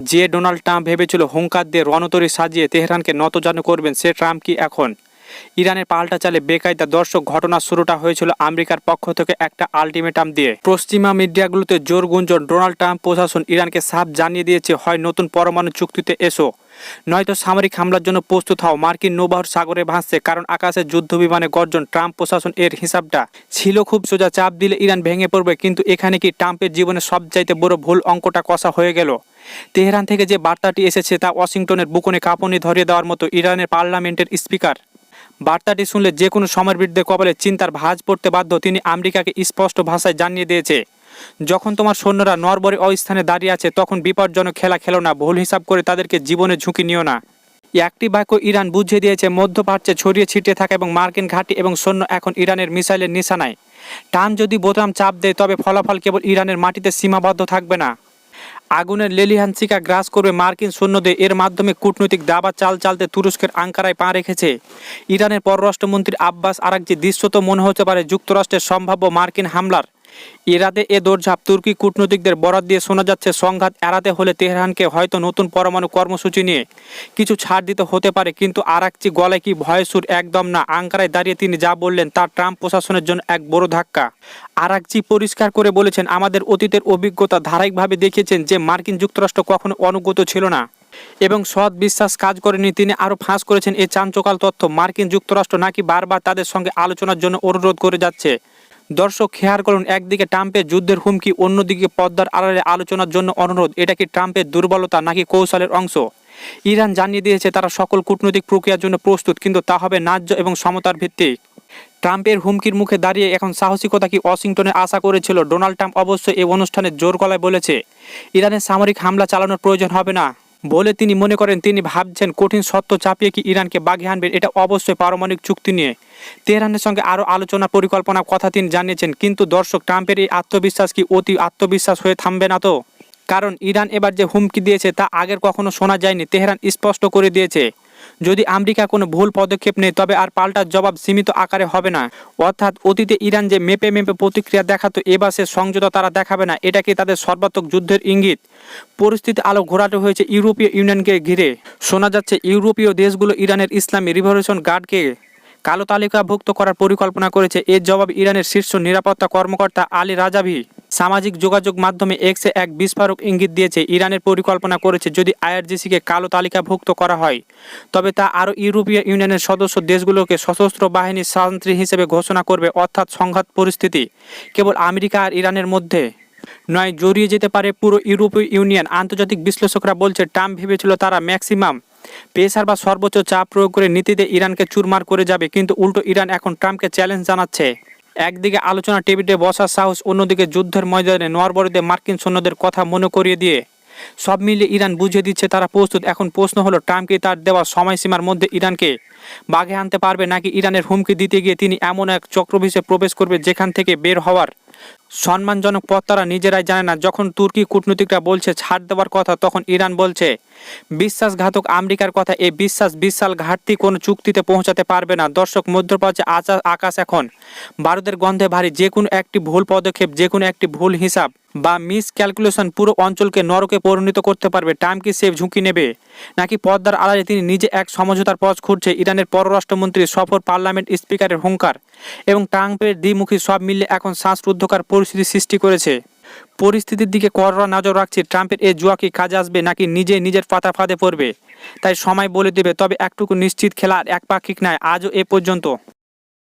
যে Donald Trump ভেবেছিল হুঙ্কার দিয়ে রণতরী সাজিয়ে তেহরানকে নতজানু করবেন, সে ট্রাম্প কি এখন? ইরানের পাল্টা চালে বেকায়দা দর্শক ঘটনা শুরুটা হয়েছিল আমেরিকার পক্ষ থেকে একটা আলটিমেটাম দিয়ে। পশ্চিমা মিডিয়াগুলোতে জোর গুঞ্জন, ডোনাল্ড ট্রাম্প প্রশাসন ইরানকে সাফ জানিয়ে দিয়েছে, হয় নতুন পরমাণু চুক্তিতে এসো। নয়তো সামরিক হামলার জন্য প্রস্তুত হও, মার্কিন নৌবাহর সাগরে ভাসছে, কারণ আকাশে যুদ্ধ বিমানে গর্জন ট্রাম্প প্রশাসন এর হিসাবটা। ছিল খুব সোজা, চাপ দিলে ইরান ভেঙে পড়বে, কিন্তু এখানে কি ট্রাম্পের জীবনে সবচাইতে বড় ভুল অঙ্কটা কষা হয়ে গেল? তেহরান থেকে যে বার্তাটি এসেছে তা ওয়াশিংটনের বুকনে কাঁপুনি ধরিয়ে দেওয়ার মতো ইরানের পার্লামেন্টের স্পিকার। বার্তাটি শুনলে যে কোনো সময়ের বিরুদ্ধে কপালে চিন্তার ভাঁজ পড়তে বাধ্য তিনি আমেরিকাকে স্পষ্ট ভাষায় জানিয়ে দিয়েছে। যখন তোমার সৈন্যরা নরবরে অস্থানে দাঁড়িয়ে আছে, তখন বিপজ্জনক খেলা খেলো না, ভুল হিসাব করে তাদেরকে জীবনে ঝুঁকি নিও না। একটি বাক্য ইরান বুঝিয়ে দিয়েছে, মধ্যপ্রাচ্যে ছড়িয়ে ছিটিয়ে থাকা এবং মার্কিন ঘাঁটি এবং সৈন্য এখন ইরানের মিসাইলের নিশানায়। টান যদি বোতাম চাপ দেয়, তবে ফলাফল কেবল ইরানের মাটিতে সীমাবদ্ধ থাকবে না। আগুনের লেলিহানসিকা গ্রাস করবে মার্কিন সৈন্যদের। এর মাধ্যমে কূটনৈতিক দাবা চাল চালতে তুরস্কের আঙ্কারায় পা রেখেছে। ইরানের পররাষ্ট্রমন্ত্রী আব্বাস আরাকজি, দৃশ্যত মনে হতে পারে যুক্তরাষ্ট্রের সম্ভাব্য মার্কিন হামলার ইরাদে এ দৌড়ঝাঁপ তুর্কি কূটনৈতিকদের বরাদ দিয়ে শোনা যাচ্ছে, সংঘাত এড়াতে হলে তেহরানকে হয়তো নতুন পরমাণু কর্মসূচি নিয়ে কিছু ছাড় দিতে হতে পারে, কিন্তু আরাকচি গলায় কি ভয়সুর একদম না, আঙ্কারায় দাঁড়িয়ে তিনি যা বললেন তা ট্রাম্প প্রশাসনের জন্য এক বড় ধাক্কা। আরাকচি পরিষ্কার করে বলেছেন, আমাদের অতীতের অভিজ্ঞতা ধারাবাহিকভাবে দেখিয়েছেন যে মার্কিন যুক্তরাষ্ট্র কখনো অনুগত ছিল না। এবং সৎ বিশ্বাস কাজ করেনি, তিনি আরও ফাঁস করেছেন এই চাঞ্চকাল তথ্য। মার্কিন যুক্তরাষ্ট্র নাকি বারবার তাদের সঙ্গে আলোচনার জন্য অনুরোধ করে যাচ্ছে। দর্শক খেয়াল করুন একদিকে ট্রাম্পের যুদ্ধের হুমকি, অন্যদিকে পদ্মার আড়ালে আলোচনার জন্য অনুরোধ, এটা কি ট্রাম্পের দুর্বলতা নাকি কৌশলের অংশ? ইরান জানিয়ে দিয়েছে তারা সকল কূটনৈতিক প্রক্রিয়ার জন্য প্রস্তুত, কিন্তু তা হবে ন্যায্য এবং সমতার ভিত্তিক। ট্রাম্পের হুমকির মুখে দাঁড়িয়ে এখন সাহসিকতা কি ওয়াশিংটনে আশা করেছিল? ডোনাল্ড ট্রাম্প অবশ্য এই অনুষ্ঠানে জোর গলায় বলেছে, ইরানের সামরিক হামলা চালানোর প্রয়োজন হবে না। বলে তিনি মনে করেন, তিনি ভাবছেন কঠিন সত্য চাপিয়ে কি ইরানকে বাঘে আনবেন এটা অবশ্যই পারমাণবিক চুক্তি নিয়ে। তেহরানের সঙ্গে আরও আলোচনা পরিকল্পনার কথা তিনি জানিয়েছেন, কিন্তু দর্শক, ট্রাম্পের এই আত্মবিশ্বাস কি অতি আত্মবিশ্বাস হয়ে থামবে না তো? কারণ ইরান এবার যে হুমকি দিয়েছে তা আগের কখনো শোনা যায়নি, তেহরান স্পষ্ট করে দিয়েছে। যদি আমেরিকা কোনো ভুল পদক্ষেপ নেয়, তবে আর পাল্টার জবাব সীমিত আকারে হবে না। অর্থাৎ অতীতে ইরান যে মেপে মেপে প্রতিক্রিয়া দেখাতো, এবার সে সংযত তারা দেখাবে না। এটাকে তাদের সর্বাত্মক যুদ্ধের ইঙ্গিত? পরিস্থিতি আলো ঘোরাটো হয়েছে ইউরোপীয় ইউনিয়নকে ঘিরে। শোনা যাচ্ছে, ইউরোপীয় দেশগুলো ইরানের ইসলামী রিভলিউশন গার্ডকে কালো তালিকাভুক্ত করার পরিকল্পনা করেছে এর জবাব ইরানের শীর্ষ নিরাপত্তা কর্মকর্তা আলী রাজাভি। সামাজিক যোগাযোগ মাধ্যমে এক্সে এক বিস্ফোরক ইঙ্গিত দিয়েছে। ইরানের পরিকল্পনা করেছে যদি আইআরজিসিকে কালো তালিকাভুক্ত করা হয়। তবে তা আরও ইউরোপীয় ইউনিয়নের সদস্য দেশগুলোকে সশস্ত্র বাহিনীর শান্তি হিসেবে ঘোষণা করবে অর্থাৎ সংঘাত পরিস্থিতি। কেবল আমেরিকা আর ইরানের মধ্যে নয়, জড়িয়ে যেতে পারে পুরো ইউরোপীয় ইউনিয়ন। আন্তর্জাতিক বিশ্লেষকরা বলছে, ট্রাম্প ভেবেছিল তারা ম্যাক্সিমাম পেসার বা সর্বোচ্চ চাপ প্রয়োগ করে নীতিতে ইরানকে চুরমার করে যাবে, কিন্তু উল্টো ইরান এখন ট্রাম্পকে চ্যালেঞ্জ জানাচ্ছে। একদিকে আলোচনা টেবিলে বসার সাহস, অন্যদিকে যুদ্ধের ময়দানে নরবরিতে মার্কিন সৈন্যদের কথা মনে করিয়ে দিয়ে। সব মিলিয়ে ইরান বুঝিয়ে দিচ্ছে, তারা প্রস্তুত। এখন প্রশ্ন হলো, ট্রাম্পকে তার দেওয়া সময়সীমার মধ্যে ইরানকে বাঘে আনতে পারবে, নাকি ইরানের হুমকি দিতে গিয়ে তিনি এমন এক চক্রবিষে প্রবেশ করবে যেখান থেকে বের হওয়ার সম্মানজনক পথ তারা নিজেরাই জানে না। যখন তুর্কি কূটনীতিকরা বলছে, ছাড় দেওয়ার কথা তখন ইরান বলছে, বিশ্বাসঘাতক আমেরিকার কথা, এই বিশ্বাস বিশাল ঘাটতি কোনো চুক্তিতে পৌঁছাতে পারবে না। দর্শক, মধ্যপ্রাচ্যে আকাশ এখন। ভারতের গন্ধে ভারী। যে কোনো একটি ভুল পদক্ষেপ, যে কোনো একটি ভুল হিসাব বা মিস ক্যালকুলেশন পুরো অঞ্চলকে নরকে পরিণত করতে পারবে, টাইম কি সেভ ঝুঁকি নেবে? নাকি পদ্মার আড়ালে তিনি নিজে এক সমঝোতার পথ খুঁজছে ইরানের পররাষ্ট্রমন্ত্রী, সফর পার্লামেন্ট স্পিকারের হুঙ্কার, এবং ট্রাম্পের দ্বিমুখী সব মিলে এখন শ্বাসরুদ্ধকার পরিস্থিতি সৃষ্টি করেছে। পরিস্থিতির দিকে কররা নজর রাখছে, ট্রাম্পের এই জুয়া কি কাজে আসবে, নাকি নিজে নিজের পাতা ফাঁদে পড়বে? তাই সময় বলে দেবে, তবে একটুকু নিশ্চিত খেলার এক পাক্ষিক নয় আজও এ পর্যন্ত।